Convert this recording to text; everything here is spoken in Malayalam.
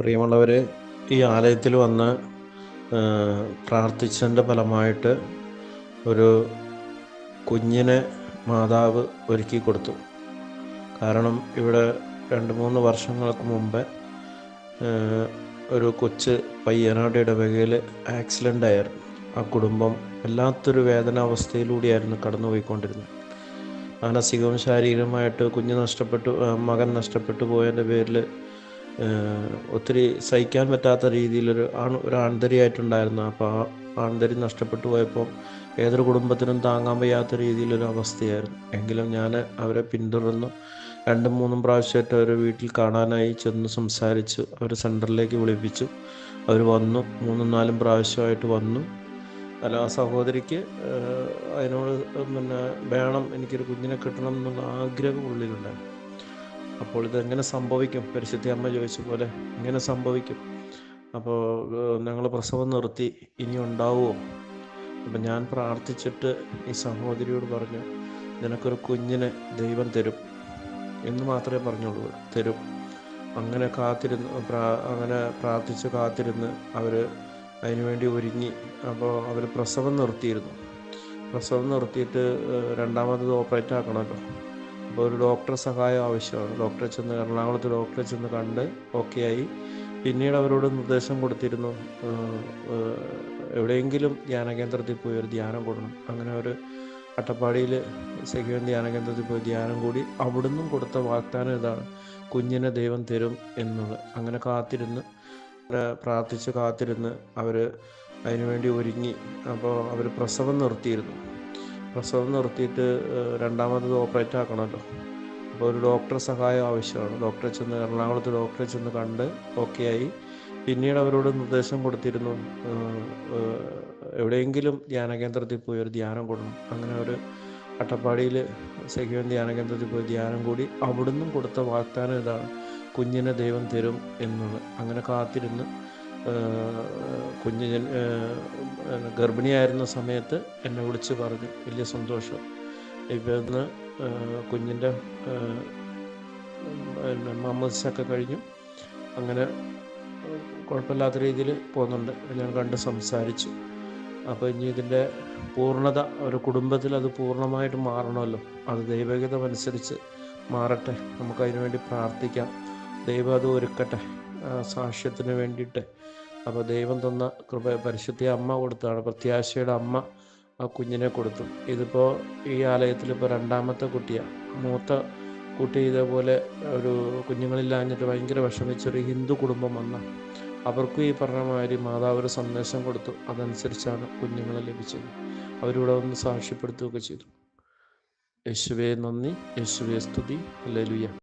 പ്രിയമുള്ളവരെ ഈ ആലയത്തിൽ വന്ന് പ്രാർത്ഥിച്ചതിന്റെ ഫലമായിട്ട് ഒരു കുഞ്ഞിനെ മാതാവ് ഒരുക്കി കൊടുത്തു. കാരണം ഇവിടെ രണ്ട് മൂന്ന് വർഷങ്ങൾക്ക് മുമ്പേ ഒരു കൊച്ച് പയ്യനാട് ഇടവകയിൽ ആക്സിഡന്റ് ആയിരുന്നു. ആ കുടുംബം വല്ലാത്തൊരു വേദനാവസ്ഥയിലൂടെയായിരുന്നു കടന്നുപോയിക്കൊണ്ടിരുന്നത്. മാനസികവും ശാരീരികമായിട്ട് കുഞ്ഞ് നഷ്ടപ്പെട്ടു മകൻ നഷ്ടപ്പെട്ടു പോയതിന്റെ പേരിൽ ഒത്തിരി സഹിക്കാൻ പറ്റാത്ത രീതിയിലൊരു ആൺ ഒരു ആൺതരിയായിട്ടുണ്ടായിരുന്നു. അപ്പോൾ ആ ആൺതരി നഷ്ടപ്പെട്ടു പോയപ്പോൾ ഏതൊരു കുടുംബത്തിനും താങ്ങാൻ വയ്യാത്ത രീതിയിലൊരു അവസ്ഥയായിരുന്നു. എങ്കിലും ഞാൻ അവരെ പിന്തുടർന്നു. രണ്ടും മൂന്നും പ്രാവശ്യമായിട്ട് അവരെ വീട്ടിൽ കാണാനായി ചെന്ന് സംസാരിച്ചു. അവർ സെന്ററിലേക്ക് വിളിപ്പിച്ചു. അവർ വന്നു. മൂന്നും നാലും പ്രാവശ്യമായിട്ട് വന്നു. അല്ല ആ സഹോദരിക്ക് അതിനോട് പിന്നെ വേണം എനിക്കൊരു കുഞ്ഞിനെ കിട്ടണം എന്നുള്ള ആഗ്രഹം ഉള്ളിലുണ്ടായിരുന്നു. അപ്പോൾ ഇതെങ്ങനെ സംഭവിക്കും? പരിശുദ്ധി അമ്മ ചോദിച്ച പോലെ എങ്ങനെ സംഭവിക്കും അപ്പോൾ ഞങ്ങൾ പ്രസവം നിർത്തി ഇനി ഉണ്ടാവുമോ അപ്പം ഞാൻ പ്രാർത്ഥിച്ചിട്ട് ഈ സഹോദരിയോട് പറഞ്ഞു നിനക്കൊരു കുഞ്ഞിനെ ദൈവം തരും. എന്ന് മാത്രമേ പറഞ്ഞുള്ളൂ. തരും. അങ്ങനെ കാത്തിരുന്ന് അങ്ങനെ പ്രാർത്ഥിച്ച് കാത്തിരുന്ന് അവർ അതിനുവേണ്ടി ഒരുങ്ങി. അപ്പോൾ അവർ പ്രസവം നിർത്തിയിരുന്നു. പ്രസവം നിർത്തിയിട്ട് രണ്ടാമത് ഓപ്പറേറ്റ് ആക്കണമല്ലോ. ഒരു ഡോക്ടർ സഹായം ആവശ്യമാണ്. ഡോക്ടറെ ചെന്ന് എറണാകുളത്ത് ഡോക്ടറെ ചെന്ന് കണ്ട് ഓക്കെ ആയി. പിന്നീട് അവരോട് നിർദ്ദേശം കൊടുത്തിരുന്നു എവിടെയെങ്കിലും ധ്യാനകേന്ദ്രത്തിൽ പോയി ഒരു ധ്യാനം കൊടുക്കണം. അങ്ങനെ ഒരു അട്ടപ്പാടിയിൽ സെക്യൂർ ധ്യാനകേന്ദ്രത്തിൽ പോയി ധ്യാനം കൂടി അവിടുന്നും കൊടുത്ത വാഗ്ദാനം ഇതാണ്. കുഞ്ഞിനെ ദൈവം തരും എന്നുള്ളത് അങ്ങനെ കാത്തിരുന്ന് പ്രാർത്ഥിച്ച് കാത്തിരുന്ന് അവർ അതിനുവേണ്ടി ഒരുങ്ങി. അപ്പോൾ അവർ പ്രസവം നിർത്തിയിരുന്നു. പ്രസവം നിർത്തിയിട്ട് രണ്ടാമത് ഓപ്പറേറ്റ് ആക്കണമല്ലോ. അപ്പോൾ ഒരു ഡോക്ടറെ സഹായം ആവശ്യമാണ്. ഡോക്ടറെ ചെന്ന് എറണാകുളത്ത് ഡോക്ടറെ ചെന്ന് കണ്ട് ഓക്കെ ആയി. പിന്നീട് അവരോട് നിർദ്ദേശം കൊടുത്തിരുന്നു എവിടെയെങ്കിലും ധ്യാന കേന്ദ്രത്തിൽ പോയി ഒരു ധ്യാനം കൊടുക്കണം. അങ്ങനെ ഒരു അട്ടപ്പാടിയിൽ സഹിവൻ ധ്യാന കേന്ദ്രത്തിൽ പോയി ധ്യാനം കൂടി അവിടുന്നും കൊടുത്ത വാഗ്ദാനം ഇതാണ്. കുഞ്ഞിനെ ദൈവം തരും എന്നുള്ളത് അങ്ങനെ കാത്തിരുന്ന് കുഞ്ഞ് ഗർഭിണിയായിരുന്ന സമയത്ത് എന്നെ വിളിച്ച് പറഞ്ഞു വലിയ സന്തോഷം. ഇപ്പം ഇന്ന് കുഞ്ഞിന്റെ പിന്നെ മാമസൊക്കെ കഴിഞ്ഞു. അങ്ങനെ കുഴപ്പമില്ലാത്ത രീതിയിൽ പോകുന്നുണ്ട്. ഞാൻ കണ്ട് സംസാരിച്ചു. അപ്പോൾ ഇനി ഇതിന്റെ പൂർണത ഒരു കുടുംബത്തിൽ അത് പൂർണമായിട്ട് മാറണമല്ലോ. അത് ദൈവഗതമനുസരിച്ച് മാറട്ടെ. നമുക്കതിനു വേണ്ടി പ്രാർത്ഥിക്കാം. ദൈവം അത് ഒരുക്കട്ടെ. സാക്ഷ്യത്തിന് വേണ്ടിയിട്ട് അപ്പോൾ ദൈവം തന്ന കൃപ പരിശുദ്ധ അമ്മ കൊടുത്താണ് പ്രത്യാശയുടെ അമ്മ ആ കുഞ്ഞിനെ കൊടുത്തു. ഇതിപ്പോൾ ഈ ആലയത്തിൽ ഇപ്പോൾ രണ്ടാമത്തെ കുട്ടിയാണ് മൂത്ത കുട്ടി ഇതേപോലെ ഒരു കുഞ്ഞുങ്ങളില്ലാഞ്ഞിട്ട് ഭയങ്കര വിഷമിച്ചൊരു ഹിന്ദു കുടുംബം വന്ന. അവർക്കും ഈ പറഞ്ഞമാതിരി മാതാവ് ഒരു സന്ദേശം കൊടുത്തു. അതനുസരിച്ചാണ് കുഞ്ഞുങ്ങളെ ലഭിച്ചത്. അവരിവിടെ ഒന്ന് സാക്ഷ്യപ്പെടുത്തുകയൊക്കെ ചെയ്തു. യേശുവേ നന്ദി. യേശുവേ സ്തുതി. അല്ലേലുയ്യ